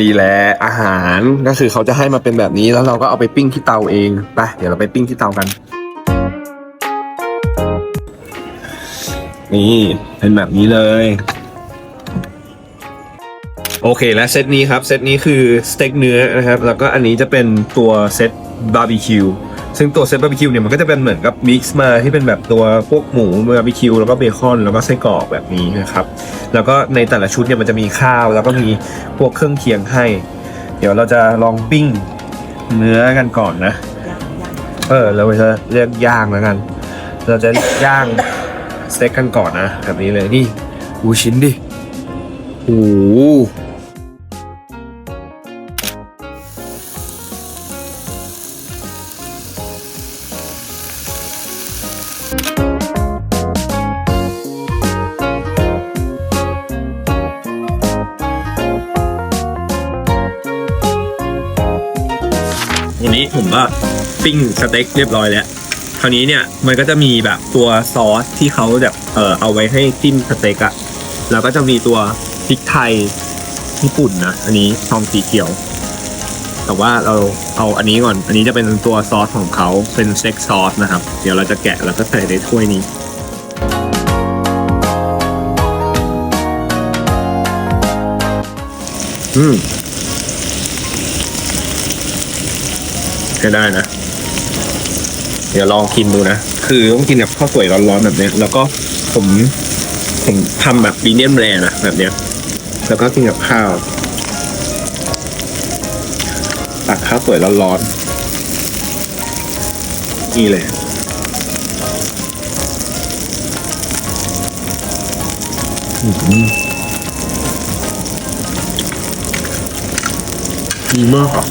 นี่แหละอาหารก็คือเขาจะให้มาเป็นแบบนี้แล้วเราก็เอาไปปิ้งที่เตาเองไปเดี๋ยวเราไปปิ้งที่เตากัน นี่เป็นแบบนี้เลย โอเคและเซตนี้ครับเซตนี้คือสเต็กเนื้อนะครับ แล้วก็อันนี้จะเป็นตัวเซตบาร์บีคิว ซึ่งตัวเซตบาร์บีคิวเนี่ยมันก็จะเป็นเหมือนกับมิกซ์มาที่เป็นแบบตัวพวกหมูบาร์บีคิวแล้วก็เบคอนแล้วก็ไส้กรอกแบบนี้นะครับ แล้วก็ในแต่ละชุดเนี่ยมันจะมีข้าว แล้วก็มีพวกเครื่องเคียงให้ เดี๋ยวเราจะลองปิ้งเนื้อกันก่อนนะ เออเราจะเรียกย่างแล้วกัน เราจะย่างสเต็กกันก่อนนะแบบนี้เลยนี่ดูชิ้นดิโอ้ วันนี้ผมก็ปิ้งสเต็กเรียบร้อยแล้ว คราวนี้เนี่ยมันก็จะมีแบบตัวซอสที่เขาแบบเออเอาไว้ให้จิ้มสเต็กอะแล้วก็จะมีตัวพริกไทยญี่ปุ่นนะ อันนี้ซองสีเขียว แต่ว่าเราเอาอันนี้ก่อน อันนี้จะเป็นตัวซอสของเขาเป็นสเต็กซอสนะครับ เดี๋ยวเราจะแกะแล้วก็ใส่ในถ้วยนี้อืมก็ได้นะ เดี๋ยวลองกินดูนะ คือต้องกินกับข้าวสวยร้อนๆแบบเนี้ยแล้วก็ผมผมทำแบบมีเดียมแรนะแบบเนี้ย แล้วก็กินกับข้าว ข้าวสวยร้อนๆนี่เลยอื้อหือดีมากอะ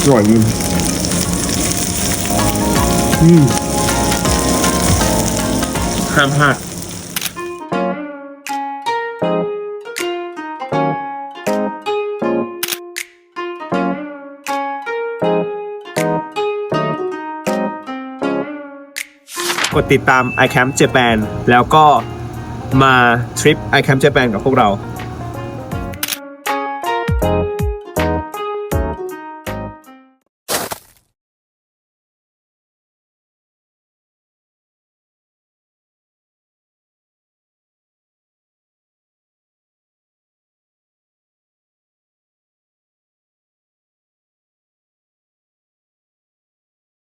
อร่อยจริงอืมห้ามพลาด กดติดตาม iCamp Japan แล้วก็มาทริป iCamp Japan กับพวกเรา